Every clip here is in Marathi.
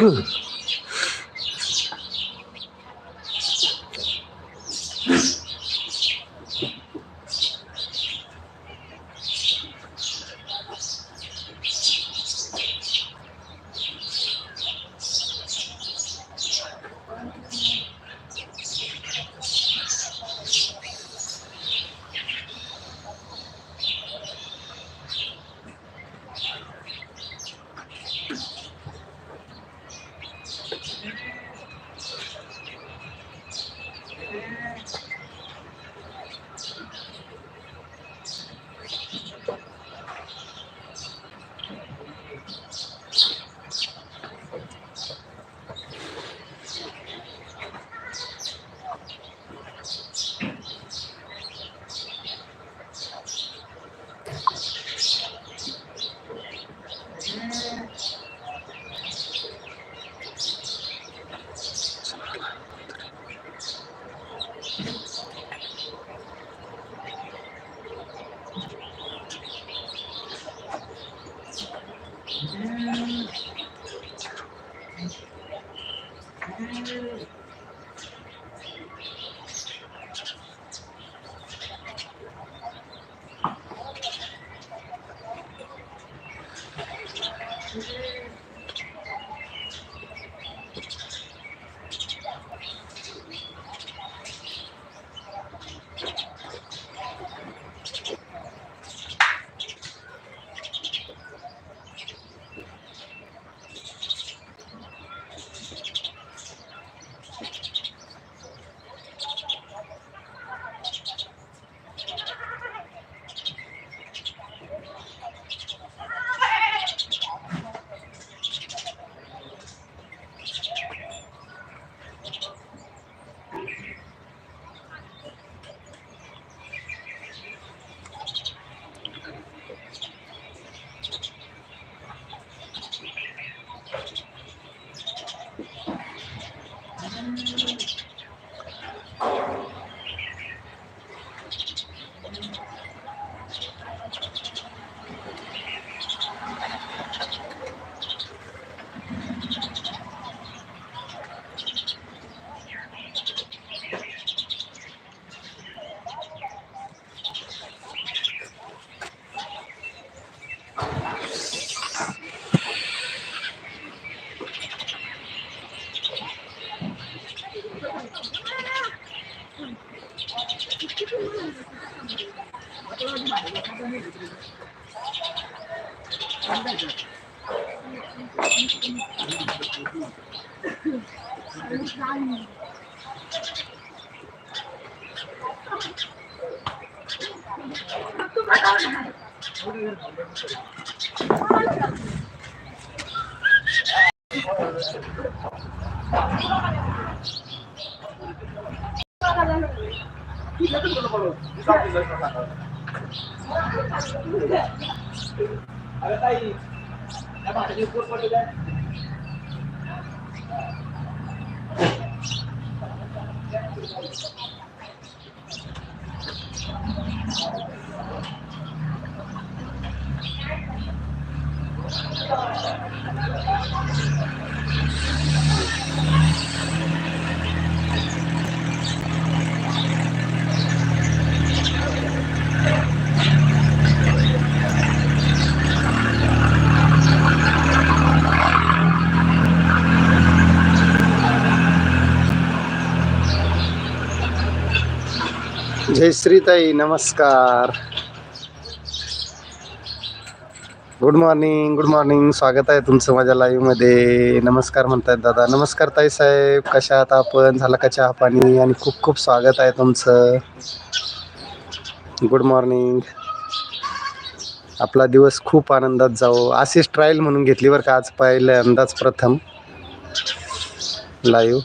Good. আরে তাই ব্যাপারটা উপর পড়ে যায়। जय श्रीताई नमस्कार. गुड मॉर्निंग गुड मॉर्निंग स्वागत आहे तुमचं माझ्या लाईव्हमध्ये नमस्कार म्हणतायत दादा. नमस्कार ताई साहेब कशा आहात आपण? झाला का चहा पाणी? आणि खूप खूप स्वागत आहे तुमचं. गुड मॉर्निंग आपला दिवस खूप आनंदात जाओ अशीच ट्रायल म्हणून घेतली बरं का आज पहिल्यांदाच प्रथम. लाईव्ह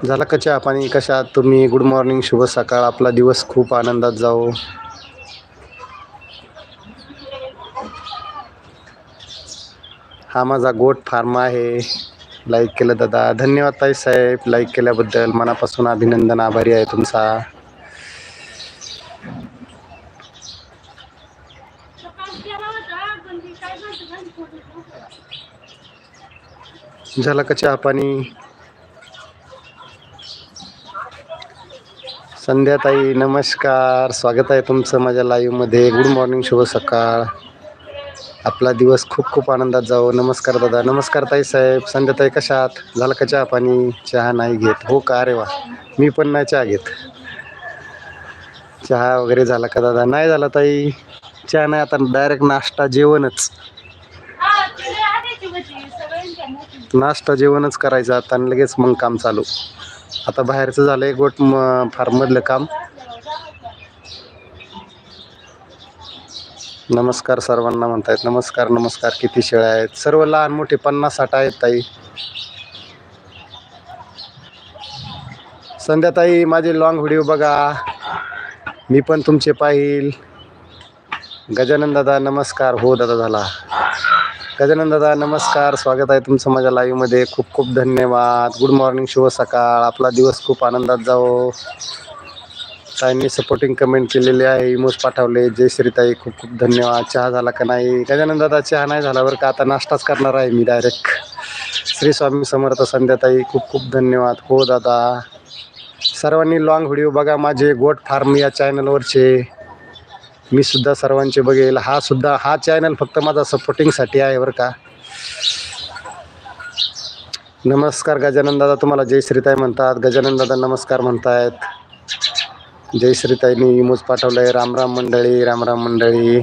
झाला का चहा पाणी? कशा तुम्ही गुड मॉर्निंग शुभ सकाळ. आपला दिवस खूप आनंदात जाओ हा माझा गोट फार्म आहे. लाईक केलं दादा. धन्यवाद ताई साहेब. लाईक केल्याबद्दल मनापासून अभिनंदन. आभारी आहे तुमचा. झालं केला झाला का चहा पाणी? संध्याताई नमस्कार. स्वागत आहे तुमचं माझ्या लाईव्हमध्ये गुड मॉर्निंग शुभ सकाळ. आपला दिवस खूप खूप आनंदात जावो. नमस्कार दादा. नमस्कार ताई साहेब. संध्याताई कशात झालं का चहा पाणी? चहा नाही घेत. हो का? अरे वा. मी पण नाही चहा घेत. चहा वगैरे झाला का दादा? नाही झाला ताई. चहा नाही आता डायरेक्ट नाश्ता जेवणच. नाश्ता जेवणच करायचं आता आणि लगेच मग काम चालू. आता बाहेरचं झालंय गोट म- फार्ममधलं काम. नमस्कार सर्वांना म्हणतायत नमस्कार नमस्कार किती शेळ्या आहेत? सर्व लहान मोठे पन्नास साठ आहेत ताई. संध्याताई माझे लॉंग व्हिडिओ बघा. मी पण तुमचे पाहिल. गजानन दादा नमस्कार. हो दादा झाला. गजानन दादा नमस्कार. स्वागत आहे तुमचं माझ्या लाईव्हमध्ये खूप खूप धन्यवाद. गुड मॉर्निंग शुभ सकाळ. आपला दिवस खूप आनंदात जावो. ताईंनी सपोर्टिंग कमेंट केलेले आहे. इमोज पाठवले. जय श्रीताई खूप खूप धन्यवाद. चहा झाला का नाही? गजानन दादा चहा नाही झाला बरं का? आता नाश्ताच करणार आहे मी डायरेक्ट श्री स्वामी समर्थ संध्याताई खूप खूप धन्यवाद. हो दादा. सर्वांनी लॉंग व्हिडिओ बघा. माझे गोट फार्म या चॅनलवरचे मी सुद्धा सर्वांचे बघेल. हा सुद्धा हा चॅनल फक्त माझा सपोर्टिंगसाठी आहे बरं का. नमस्कार गजानन दादा तुम्हाला जय श्रीताई म्हणतात. गजानन दादा नमस्कार म्हणतायत. जय श्रीताईंनी इमोज पाठवलंय. आहे रामराम मंडळी रामराम मंडळी.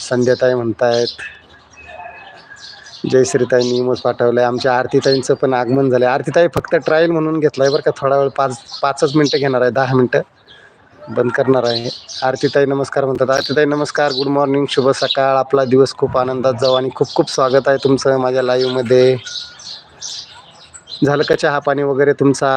संध्याताई म्हणतायत. जय श्रीताईंनी इमोज पाठवलंय. आमच्या आरतीताईंचं पण आगमन झालं आरतीताई फक्त ट्रायल म्हणून घेतलाय बरं का. थोडा वेळ पाच पाचच मिनटं घेणार आहे. दहा मिनटं. बंद करणार आहे. आरतीताई नमस्कार म्हणतात. आरतीताई नमस्कार. गुड मॉर्निंग शुभ सकाळ. आपला दिवस खूप आनंदात जाऊ आणि खूप खूप स्वागत आहे तुमचं माझ्या लाईव्हमध्ये झालं का चहा पाणी वगैरे तुमचा?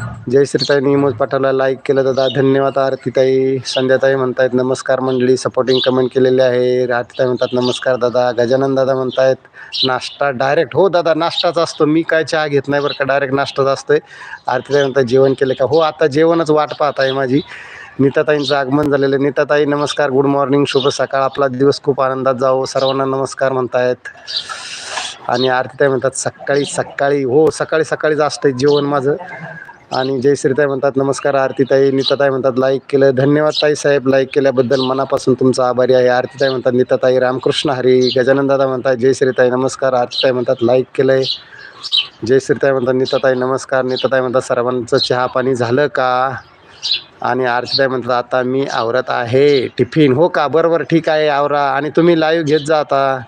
जय श्रीताई इमोज पाठवला लाईक केलं दादा. धन्यवाद आरतीताई संध्याताई म्हणतायत नमस्कार मंडळी सपोर्टिंग कमेंट केलेले आहे. आरतीताई म्हणतात नमस्कार दादा. गजानन दादा म्हणतायत नाश्ता डायरेक्ट हो दादा नाश्ताच असतो. मी काय चहा घेत नाही बरं का डायरेक्ट नाश्ताच असतोय. आरतीताई म्हणतात जेवण केलं का? हो आता जेवणच वाट पाहत आहे माझी. नीताताईंचं आगमन झालेलं आहे. नीताताई नमस्कार गुड मॉर्निंग शुभ सकाळ. आपला दिवस खूप आनंदात जावो. सर्वांना नमस्कार म्हणतायत. आणि आरतीताई म्हणतात सकाळी सकाळी. हो सकाळी सकाळीच असतंय जेवण माझं. आणि जय श्रीताई म्हणतात नमस्कार आरतीताई. नीताताई म्हणतात लाईक केलं. धन्यवाद ताई साहेब लाईक केल्याबद्दल मनापासून तुमचा आभारी आहे. आरतीताई म्हणतात नीताताई रामकृष्ण हरी गजानन दादा म्हणतात जय श्रीताई नमस्कार. आरतीताई म्हणतात लाईक केलंय. जय श्रीताई म्हणतात नीताताई नमस्कार. नीताताई म्हणतात सर्वांचं चहा पाणी झालं का? आणि आरतीताई म्हणतात आता मी आवरत आहे. टिफिन हो का? बरोबर ठीक आहे आवरा. आणि तुम्ही लाईव्ह घेत जा आता.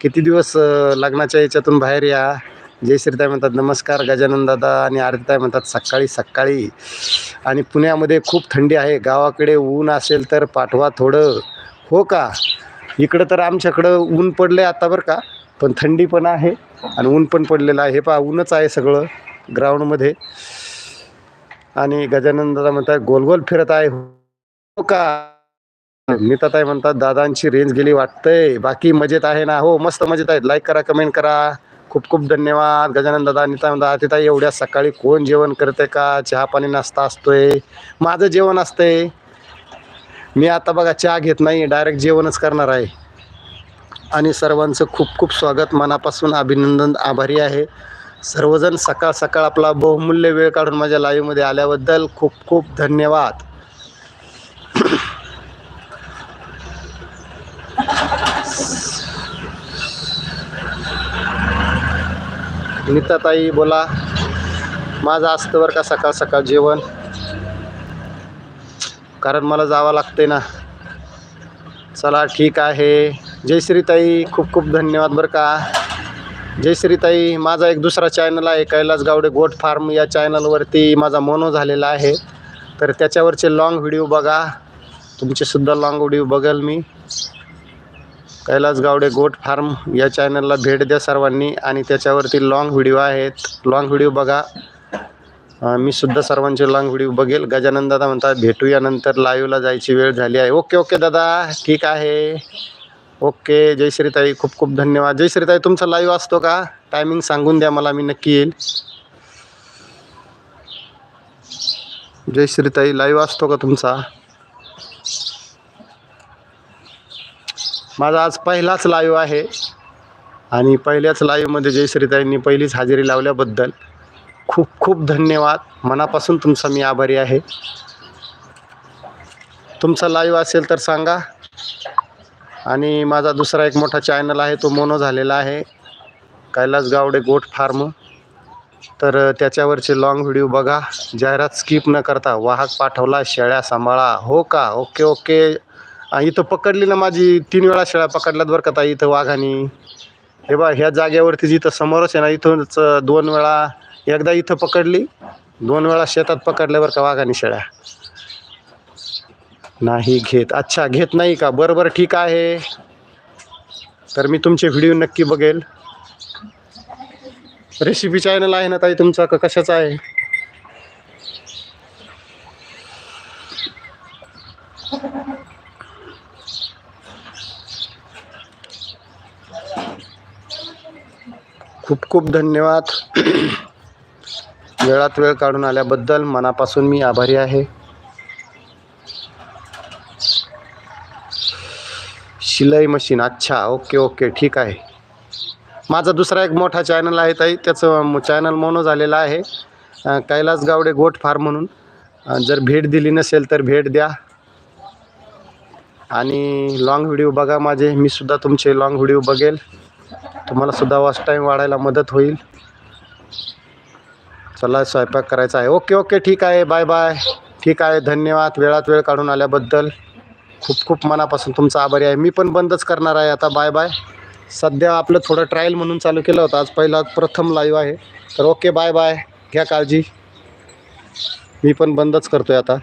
किती दिवस लग्नाच्या याच्यातून बाहेर या? जय श्रीताई म्हणतात नमस्कार गजानन दादा आणि आरतीताई म्हणतात सकाळी सकाळी. आणि पुण्यामध्ये खूप थंडी आहे गावाकडे ऊन असेल तर पाठवा थोडं. हो का? इकडं तर आमच्याकडं ऊन पडलं आता बरं का पण थंडी पण आहे आणि ऊन पण पडलेलं आहे. हे पहा ऊनच आहे सगळं ग्राउंडमध्ये. आणि गजानन दादा म्हणतात गोल गोल फिरत आहे. हो का? नीताताई म्हणतात दादांची रेंज गेली वाटतंय. बाकी मजेत आहे ना? हो मस्त मजेत आहेत. लाईक करा कमेंट करा. खूप खूप धन्यवाद गजानन दादा नीता दादा तिथं एवढ्या सकाळी कोण जेवण करते का? चहा पाणी नाश्ता असतोय. माझं जेवण असतंय. मी आता बघा चहा घेत नाही डायरेक्ट जेवणच करणार आहे. आणि सर्वांचं खूप खूप स्वागत मनापासून अभिनंदन आभारी आहे. सर्वजण सकाळ सकाळ आपला बहुमूल्य वेळ काढून माझ्या लाईव्हमध्ये आल्याबद्दल खूप खूप धन्यवाद. नीताताई बोला. माझं असतं बरं का सकाळ सकाळ जेवण. कारण मला जावं लागते ना. चला ठीक आहे. जयश्रीताई खूप खूप धन्यवाद बरं का. जयश्रीताई माझा एक दुसरा चॅनल आहे कैलास गावडे गोट फार्म या चॅनलवरती माझा मोनो झालेला आहे. तर त्याच्यावरचे लाँग व्हिडिओ बघा. तुमचेसुद्धा लाँग व्हिडिओ बघेल मी. कैलास गावडे गोट फार्म या चॅनलला भेट द्या सर्वांनी. आणि त्याच्यावरती लाँग व्हिडिओ आहेत. लाँग व्हिडिओ बघा. मी सुद्धा सर्वांचे लाँग व्हिडिओ बघेल. गजानन दादा म्हणतात भेटूया नंतर. लाईव्हला जायची वेळ झाली आहे. ओके ओके दादा. ठीक आहे. ओके जय श्रीताई. खूप खूप धन्यवाद. जय श्रीताई तुमचा लाईव्ह असतो का? टायमिंग सांगून द्या मला मी नक्की येईल. जय श्रीताई लाईव्ह असतो का तुमचा? माझा आज पहिलाच लाईव्ह आहे. आणि पहिल्याच लाईव्हमध्ये जयश्रीताईंनी पहिलीच हजेरी लावल्याबद्दल खूप खूप धन्यवाद. मनापासून तुमचा मी आभारी आहे. तुमचा लाईव्ह असेल तर सांगा. आणि माझा दुसरा एक मोठा चॅनल आहे तो मोनो झालेला आहे. Kailas Gawade goat farm. तर त्याच्यावरचे लाँग व्हिडिओ बघा. जाहिरात स्किप न करता वाहक पाठवला शेळ्या सांभाळा. हो का? ओके ओके आ, इथं पकडली ना माझी तीन वेळा शेळ्या पकडल्यात बरं का ताई इथं वाघानी. हे बा ह्या जागेवरती जिथं समोरच आहे ना इथूनच दोन वेळा एकदा इथं पकडली दोन वेळा शेतात पकडल्या बरं का वाघानी शेळ्या. नाही घेत. अच्छा घेत नाही का? बरं बरं ठीक आहे. तर मी तुमचे व्हिडिओ नक्की बघेल. रेसिपी चॅनल आहे ना ताई तुमचा का कशाचा आहे? खूप खूप धन्यवाद. वेळात वेळ काढून आल्याबद्दल मनापासून मी आभारी आहे. शिलाई मशीन अच्छा ओके ओके ठीक आहे. माझा दुसरा एक मोठा चॅनल आहे ताई त्याचं चॅनल मोनो झालेलं आहे. कैलास गावडे गोट फार म्हणून. जर भेट दिली नसेल तर भेट द्या. आणि लॉंग व्हिडिओ बघा माझे मी सुद्धा तुमचे लॉंग व्हिडिओ बघेल. तुम्हाला सुद्धा वॉच टाईम वाढायला मदत होईल. चला स्वयंपाक करायचा आहे. ओके ओके ठीक आहे. बाय बाय ठीक आहे. धन्यवाद. वेळात वेळ काढून आल्याबद्दल. खूप खूप मनापासून तुमचा आभारी आहे. मी पण बंदच करणार आहे आता. बाय बाय सध्या आपलं थोडं ट्रायल म्हणून चालू केलं होतं. आज पहिला प्रथम लाईव्ह आहे. तर ओके बाय बाय घ्या काळजी. मी पण बंदच करतो आहे आता.